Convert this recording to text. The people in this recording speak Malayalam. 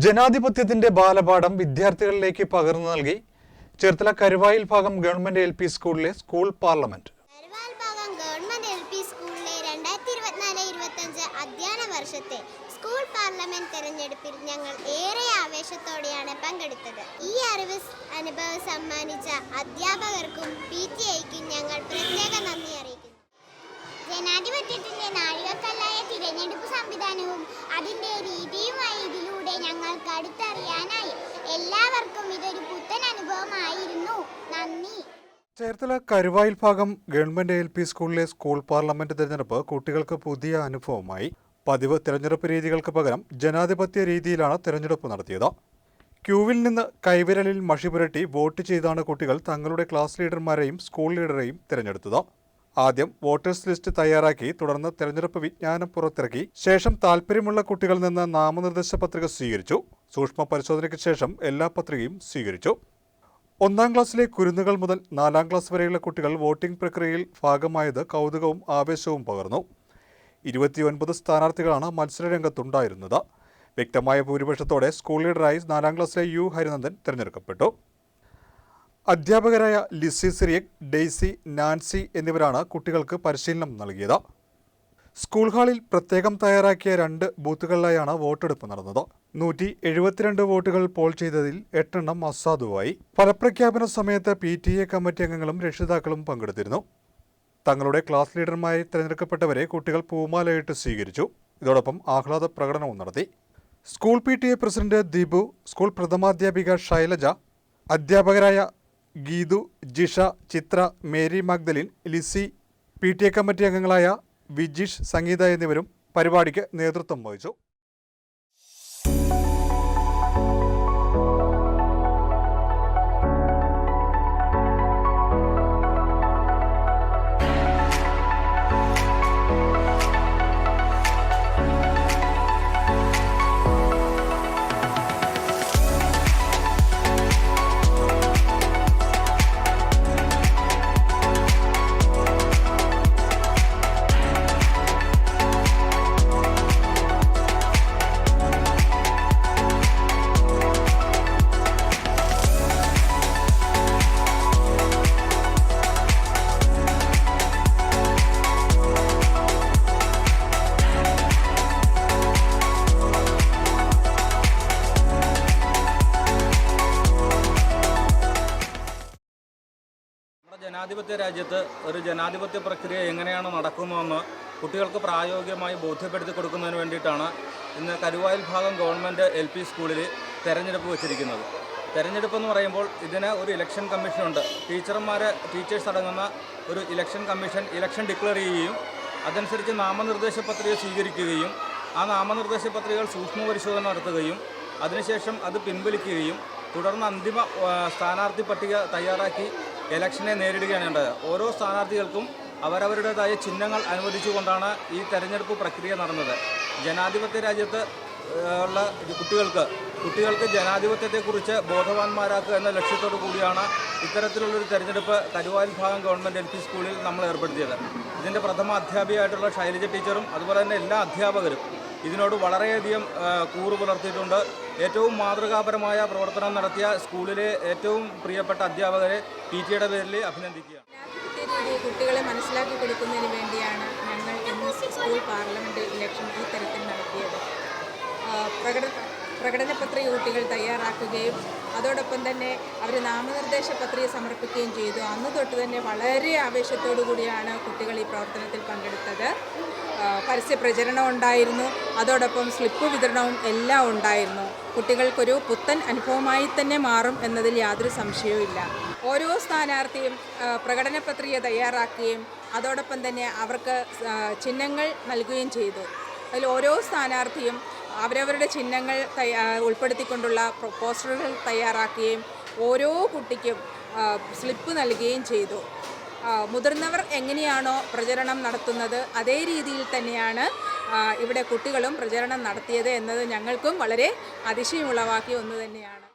ജനാധിപത്യത്തിന്റെ ബാലപാഠം വിദ്യാർത്ഥികളിലേക്ക് പകർന്നു നൽകി. ചേർത്തല കരുവായിൽ ഭാഗം ഗവൺമെന്റ് എൽ പി സ്കൂളിലെ സ്കൂൾ പാർലമെന്റ്. അധ്യയന വർഷത്തെ സ്കൂൾ പാർലമെന്റ് തെരഞ്ഞെടുപ്പിൽ ഞങ്ങൾ ഏറെ ആവേശത്തോടെയാണ് പങ്കെടുത്തത്. ഈ അറിവ് അനുഭവം സമ്മാനിച്ച അധ്യാപകർക്കും പി ടി ഐക്കും ഞങ്ങൾ പ്രത്യേക നന്ദി അറിയിക്കുന്നു. ജനാധിപത്യത്തിന്റെ നാഴികക്കല്ലായ തിരഞ്ഞെടുപ്പ് സംവിധാനവും അതിന്റെ രീതിയുമായി ഇതിലൂടെ ഞങ്ങൾക്ക് അടുത്തറിയാനായി. എല്ലാവർക്കും ഇതൊരു പുത്തൻ അനുഭവമായിരുന്നു. നന്ദി. ചേർത്തല കരുവായിൽ ഭാഗം ഗവൺമെന്റ് എൽ പി സ്കൂളിലെ സ്കൂൾ പാർലമെന്റ് തിരഞ്ഞെടുപ്പ് കുട്ടികൾക്ക് പുതിയ അനുഭവമായി. പതിവ് തിരഞ്ഞെടുപ്പ് രീതികൾക്ക് പകരം ജനാധിപത്യ രീതിയിലാണ് തിരഞ്ഞെടുപ്പ് നടത്തിയത്. ക്യൂവിൽ നിന്ന് കൈവിരലിൽ മഷി പുരട്ടി വോട്ട് ചെയ്താണ് കുട്ടികൾ തങ്ങളുടെ ക്ലാസ് ലീഡർമാരെയും സ്കൂൾ ലീഡറെയും തിരഞ്ഞെടുത്തത്. ആദ്യം വോട്ടേഴ്സ് ലിസ്റ്റ് തയ്യാറാക്കി തുടർന്ന് തെരഞ്ഞെടുപ്പ് വിജ്ഞാനം പുറത്തിറക്കി ശേഷം താൽപ്പര്യമുള്ള കുട്ടികളിൽ നിന്ന് നാമനിർദ്ദേശ പത്രിക സ്വീകരിച്ചു സൂക്ഷ്മ പരിശോധനയ്ക്ക് ശേഷം എല്ലാ പത്രികയും സ്വീകരിച്ചു. ഒന്നാം ക്ലാസ്സിലെ കുരുന്നുകൾ മുതൽ നാലാം ക്ലാസ് വരെയുള്ള കുട്ടികൾ വോട്ടിംഗ് പ്രക്രിയയിൽ ഭാഗമായത് കൗതുകവും ആവേശവും പകർന്നു. ഇരുപത്തിയൊൻപത് സ്ഥാനാർത്ഥികളാണ് മത്സരരംഗത്തുണ്ടായിരുന്നത്. വ്യക്തമായ ഭൂരിപക്ഷത്തോടെ സ്കൂൾ ലീഡറായി നാലാം ക്ലാസ്സിലെ യു ഹരിനന്ദൻ തിരഞ്ഞെടുക്കപ്പെട്ടു. അധ്യാപകരായ ലിസി സിറിയക് ഡെയ്സി നാൻസി എന്നിവരാണ് കുട്ടികൾക്ക് പരിശീലനം നൽകിയത്. സ്കൂൾ ഹാളിൽ പ്രത്യേകം തയ്യാറാക്കിയ രണ്ട് ബൂത്തുകളിലായാണ് വോട്ടെടുപ്പ് നടന്നത്. നൂറ്റി എഴുപത്തിരണ്ട് വോട്ടുകൾ പോൾ ചെയ്തതിൽ എട്ടെണ്ണം അസാധുവായി. ഫലപ്രഖ്യാപന സമയത്ത് പി ടി എ കമ്മിറ്റി അംഗങ്ങളും രക്ഷിതാക്കളും പങ്കെടുത്തിരുന്നു. തങ്ങളുടെ ക്ലാസ് ലീഡർമാരായി തിരഞ്ഞെടുക്കപ്പെട്ടവരെ കുട്ടികൾ പൂമാലയിട്ട് സ്വീകരിച്ചു. ഇതോടൊപ്പം ആഹ്ലാദ പ്രകടനവും നടത്തി. School P T A president Deepu school പ്രഥമാധ്യാപിക Shailaja അധ്യാപകരായ Geethu Jisha Chitra Mary Magdalene Lissy P T A committee അംഗങ്ങളായ വിജിഷ് സംഗീത എന്നിവരും പരിപാടിക്ക് നേതൃത്വം വഹിച്ചു. ജനാധിപത്യ രാജ്യത്ത് ഒരു ജനാധിപത്യ പ്രക്രിയ എങ്ങനെയാണ് നടക്കുന്നതെന്ന് കുട്ടികൾക്ക് പ്രായോഗികമായി ബോധ്യപ്പെടുത്തി കൊടുക്കുന്നതിന് വേണ്ടിയിട്ടാണ് ഇന്ന് കരുവായിൽ ഭാഗം ഗവൺമെന്റ് എൽ പി സ്കൂളിൽ തെരഞ്ഞെടുപ്പ് വെച്ചിരിക്കുന്നത്. തെരഞ്ഞെടുപ്പ് എന്ന് പറയുമ്പോൾ ഇതിന് ഒരു ഇലക്ഷൻ കമ്മീഷനുണ്ട്. ടീച്ചർമാർ ടീച്ചേഴ്സ് അടങ്ങുന്ന ഒരു ഇലക്ഷൻ കമ്മീഷൻ ഇലക്ഷൻ ഡിക്ലെയർ ചെയ്യുകയും അതനുസരിച്ച് നാമനിർദ്ദേശ പത്രിക സ്വീകരിക്കുകയും ആ നാമനിർദ്ദേശ പത്രികകൾ സൂക്ഷ്മ പരിശോധന നടത്തുകയും അതിനുശേഷം അത് പിൻവലിക്കുകയും തുടർന്ന് അന്തിമ സ്ഥാനാർത്ഥി പട്ടിക തയ്യാറാക്കി ഇലക്ഷനെ നേരിടുകയാണ് ഉണ്ടായത് ഓരോ സ്ഥാനാർത്ഥികൾക്കും അവരവരുടേതായ ചിഹ്നങ്ങൾ അനുവദിച്ചുകൊണ്ടാണ് ഈ തെരഞ്ഞെടുപ്പ് പ്രക്രിയ നടന്നത്. ജനാധിപത്യ രാജ്യത്ത് ഉള്ള കുട്ടികൾക്ക് കുട്ടികൾക്ക് ജനാധിപത്യത്തെക്കുറിച്ച് ബോധവാന്മാരാക്കുക എന്ന ലക്ഷ്യത്തോടു കൂടിയാണ് ഇത്തരത്തിലുള്ളൊരു തെരഞ്ഞെടുപ്പ് കരുവായിൽ ഭാഗം ഗവൺമെന്റ് എൽ പി സ്കൂളിൽ നമ്മൾ ഏർപ്പെടുത്തിയത്. ഇതിന്റെ പ്രഥമ അധ്യാപികയായിട്ടുള്ള ശൈലജ ടീച്ചറും അതുപോലെ തന്നെ എല്ലാ അധ്യാപകരും ഇതിനോട് വളരെയധികം കൂറ് പുലർത്തിയിട്ടുണ്ട്. ഏറ്റവും മാതൃകാപരമായ പ്രവർത്തനം നടത്തിയ സ്കൂളിലെ ഏറ്റവും പ്രിയപ്പെട്ട അധ്യാപകരെ പി ടിയുടെ പേരിൽ അഭിനന്ദിക്കുക കുട്ടികളെ മനസ്സിലാക്കി കൊടുക്കുന്നതിന് വേണ്ടിയാണ് ഞങ്ങൾ ഇന്ന് സ്കൂൾ പാർലമെന്റ് ഇലക്ഷൻ ഈ തരത്തിൽ നടത്തിയത്. പ്രകടന പ്രകട പ്രകടന പത്രിക കുട്ടികൾ തയ്യാറാക്കുകയും അതോടൊപ്പം തന്നെ അവർ നാമനിർദ്ദേശ പത്രിക സമർപ്പിക്കുകയും ചെയ്തു. അന്ന് തൊട്ട് തന്നെ വളരെ ആവേശത്തോടു കൂടിയാണ് കുട്ടികൾ ഈ പ്രവർത്തനത്തിൽ പങ്കെടുത്തത്. പരസ്യ പ്രചരണം ഉണ്ടായിരുന്നു. അതോടൊപ്പം സ്ലിപ്പ് വിതരണവും എല്ലാം ഉണ്ടായിരുന്നു. കുട്ടികൾക്കൊരു പുത്തൻ അനുഭവമായി തന്നെ മാറും എന്നതിൽ യാതൊരു സംശയവുമില്ല ഓരോ സ്ഥാനാർത്ഥിയും പ്രകടന പത്രിക തയ്യാറാക്കുകയും അതോടൊപ്പം തന്നെ അവർക്ക് ചിഹ്നങ്ങൾ നൽകുകയും ചെയ്തു. അതിൽ ഓരോ സ്ഥാനാർത്ഥിയും അവരവരുടെ ചിഹ്നങ്ങൾ ഉൾപ്പെടുത്തിക്കൊണ്ടുള്ള പോസ്റ്ററുകൾ തയ്യാറാക്കുകയും ഓരോ കുട്ടിക്കും സ്ലിപ്പ് നൽകുകയും ചെയ്തു. മുതിർന്നവർ എങ്ങനെയാണോ പ്രചരണം നടത്തുന്നത് അതേ രീതിയിൽ തന്നെയാണ് ഇവിടെ കുട്ടികളും പ്രചരണം നടത്തിയത് എന്നത് ഞങ്ങൾക്കും വളരെ അതിശയമുളവാക്കിയ ഒന്ന് തന്നെയാണ്.